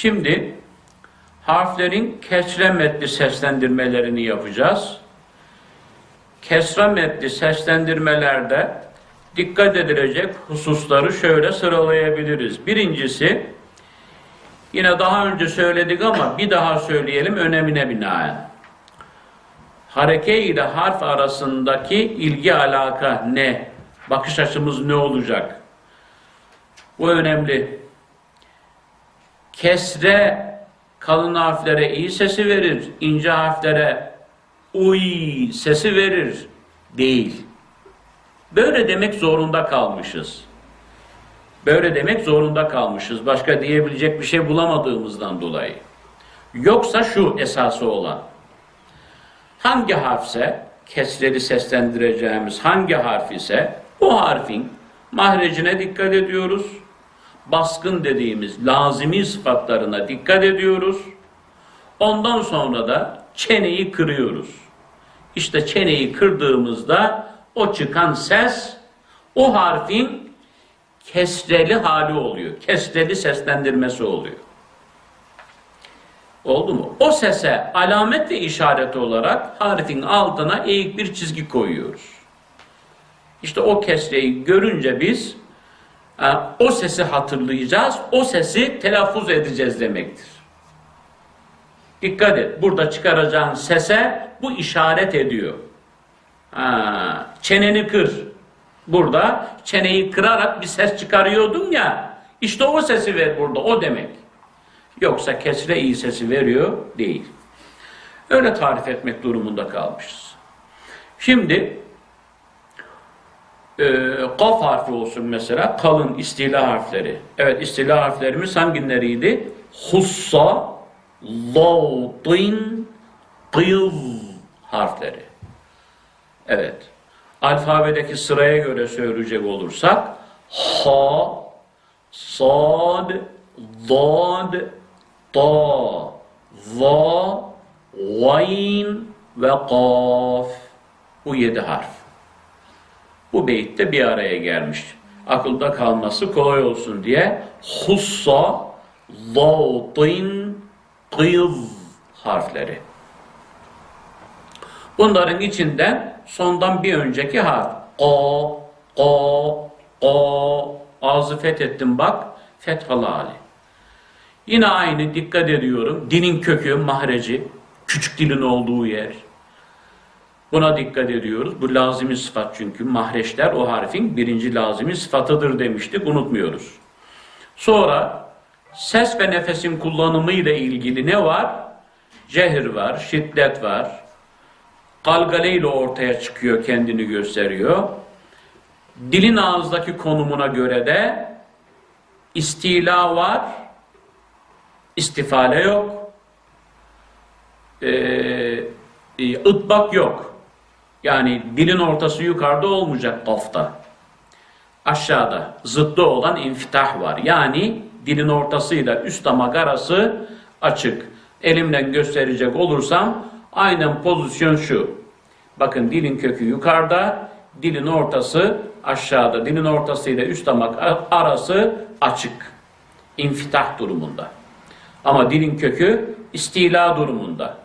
Şimdi harflerin kesre metni seslendirmelerini yapacağız. Kesra metni seslendirmelerde dikkat edilecek hususları şöyle sıralayabiliriz. Birincisi, yine daha önce söyledik ama bir daha söyleyelim önemine binaen. Hareke ile harf arasındaki ilgi alaka ne? Bakış açımız ne olacak? Bu önemli. Kesre kalın harflere iyi sesi verir, ince harflere uy sesi verir değil. Böyle demek zorunda kalmışız. Böyle demek zorunda kalmışız. Başka diyebilecek bir şey bulamadığımızdan dolayı. Yoksa şu esası olan. Hangi harfse, kesreli seslendireceğimiz hangi harf ise o harfin mahrecine dikkat ediyoruz. Baskın dediğimiz lazimi sıfatlarına dikkat ediyoruz. Ondan sonra da çeneyi kırıyoruz. İşte çeneyi kırdığımızda o çıkan ses o harfin kesreli hali oluyor. Kesreli seslendirmesi oluyor. Oldu mu? O sese alamet ve işaret olarak harfin altına eğik bir çizgi koyuyoruz. İşte o kesreyi görünce biz o sesi hatırlayacağız, o sesi telaffuz edeceğiz demektir. Dikkat et, burada çıkaracağın sese bu işaret ediyor. Ha, çeneni kır. Burada çeneyi kırarak bir ses çıkarıyordun ya, işte o sesi ver burada, o demek. Yoksa kesre iyi sesi veriyor, değil. Öyle tarif etmek durumunda kalmışız. Şimdi e, kaf harfi olsun mesela, kalın istila harfleri. Evet, istila harflerimiz hangileriydi? Hussa, lavtin, kıyız harfleri. Evet. Alfabedeki sıraya göre söyleyecek olursak ha, sad, dad, ta, za, vayn ve kaf. Bu yedi harf. Bu beyitte bir araya gelmiş. Akılda kalması kolay olsun diye hussa, lavtin, kıyız harfleri. Bunların içinden sondan bir önceki harf. O, o, o. Ağzı fethettim bak. Fethalı hali. Yine aynı dikkat ediyorum. Dilin kökü, mahreci. Küçük dilin olduğu yer. Buna dikkat ediyoruz. Bu lazimi sıfat çünkü. Mahreçler o harfin birinci lazimi sıfatıdır demiştik. Unutmuyoruz. Sonra ses ve nefesin kullanımı ile ilgili ne var? Cehir var, şiddet var, galgale ortaya çıkıyor, kendini gösteriyor. Dilin ağızdaki konumuna göre de istila var, istifale yok, ee, ıtbak yok. Yani dilin ortası yukarıda olmayacak kafta. Aşağıda zıttı olan infitah var. Yani dilin ortasıyla üst damak arası açık. Elimle gösterecek olursam Aynen pozisyon şu. Bakın dilin kökü yukarıda, dilin ortası aşağıda. Dilin ortasıyla üst damak arası açık. İnfitah durumunda. Ama dilin kökü istila durumunda.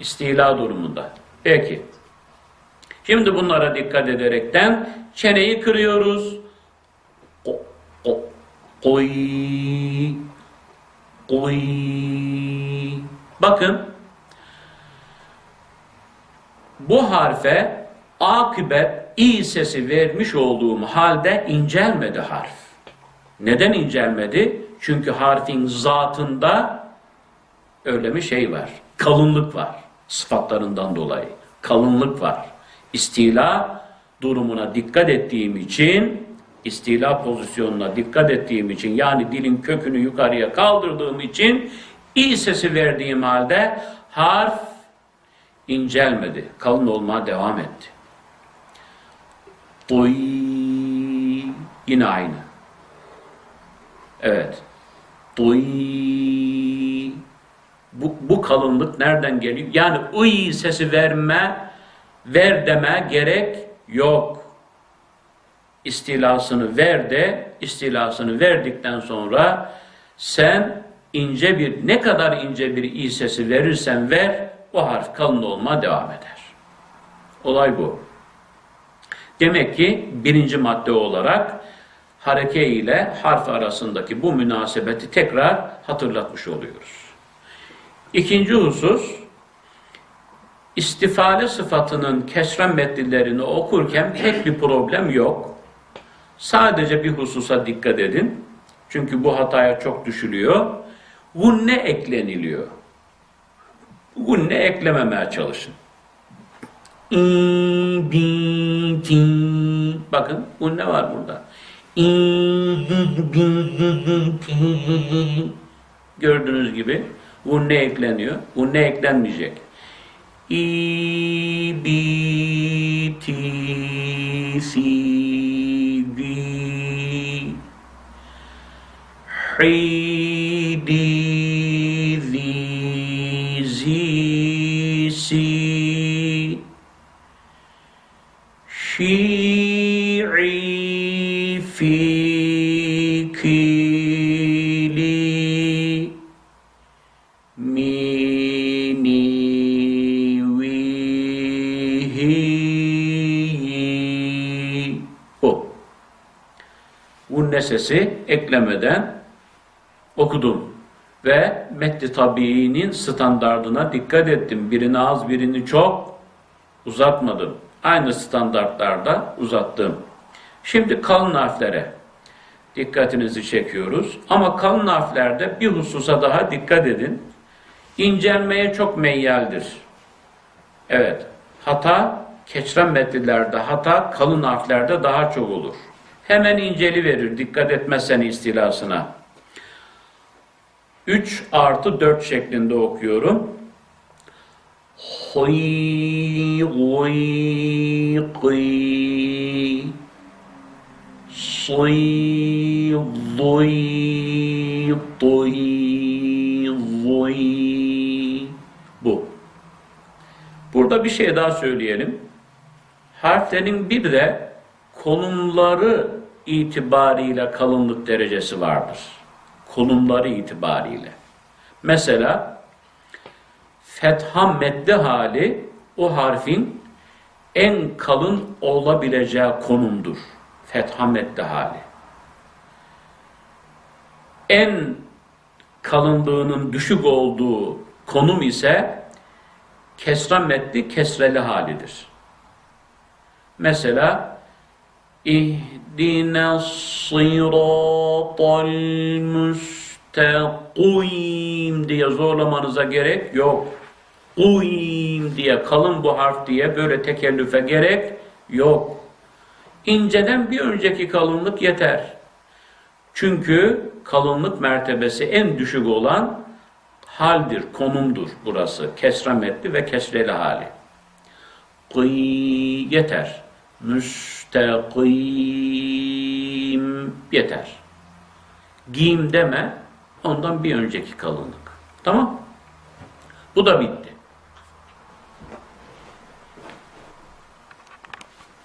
İstila durumunda. Peki. Şimdi bunlara dikkat ederekten çeneyi kırıyoruz. Ko, ko, koy, koy. Bakın bu harfe akıbet i sesi vermiş olduğum halde incelmedi harf. Neden incelmedi? Çünkü harfin zatında öyle bir şey var. Kalınlık var. Sıfatlarından dolayı. Kalınlık var. İstila durumuna dikkat ettiğim için istila pozisyonuna dikkat ettiğim için yani dilin kökünü yukarıya kaldırdığım için i sesi verdiğim halde harf incelmedi. Kalın olmaya devam etti. Oy yine aynı. Evet. Oy bu, bu kalınlık nereden geliyor? Yani uy sesi verme, ver deme gerek yok. İstilasını ver de, istilasını verdikten sonra sen ince bir ne kadar ince bir i sesi verirsen ver o harf kalın olma devam eder. Olay bu. Demek ki birinci madde olarak hareke ile harf arasındaki bu münasebeti tekrar hatırlatmış oluyoruz. İkinci husus, istifale sıfatının kesren metnlerini okurken tek bir problem yok. Sadece bir hususa dikkat edin. Çünkü bu hataya çok düşülüyor. Gunne ekleniliyor. Gunne eklememeye çalışın. İ, bi, ti. Bakın gunne var burada. İ, bi, bi, ti. Gördüğünüz gibi gunne ekleniyor. Gunne eklenmeyecek. E B T C D. H D V Z C. She Fi Ki sesi eklemeden okudum. Ve metni tabiinin standardına dikkat ettim. Birini az birini çok uzatmadım. Aynı standartlarda uzattım. Şimdi kalın harflere dikkatinizi çekiyoruz. Ama kalın harflerde bir hususa daha dikkat edin. İncelmeye çok meyyaldir. Evet, hata keçren metnilerde, hata kalın harflerde daha çok olur. Hemen inceli verir, dikkat etmezsen istilasına. 3 artı 4 şeklinde okuyorum. Hıy, gıy, gıy. Sıy, dıy, dıy, dıy. Bu. Burada bir şey daha söyleyelim. Harflerin bir de konumları itibariyle kalınlık derecesi vardır. Konumları itibariyle. Mesela fetha medde hali o harfin en kalın olabileceği konumdur. Fetha medde hali. En kalınlığının düşük olduğu konum ise kesra meddi kesreli halidir. Mesela İhdina sıratal müstakim diye zorlamanıza gerek yok. Uyim diye kalın bu harf diye böyle tekellüfe gerek yok. İnceden bir önceki kalınlık yeter. Çünkü kalınlık mertebesi en düşük olan haldir, konumdur burası. Kesra metni ve kesreli hali. Kıy yeter. Müstakim yeter. Giyim deme, ondan bir önceki kalınlık. Tamam? Bu da bitti.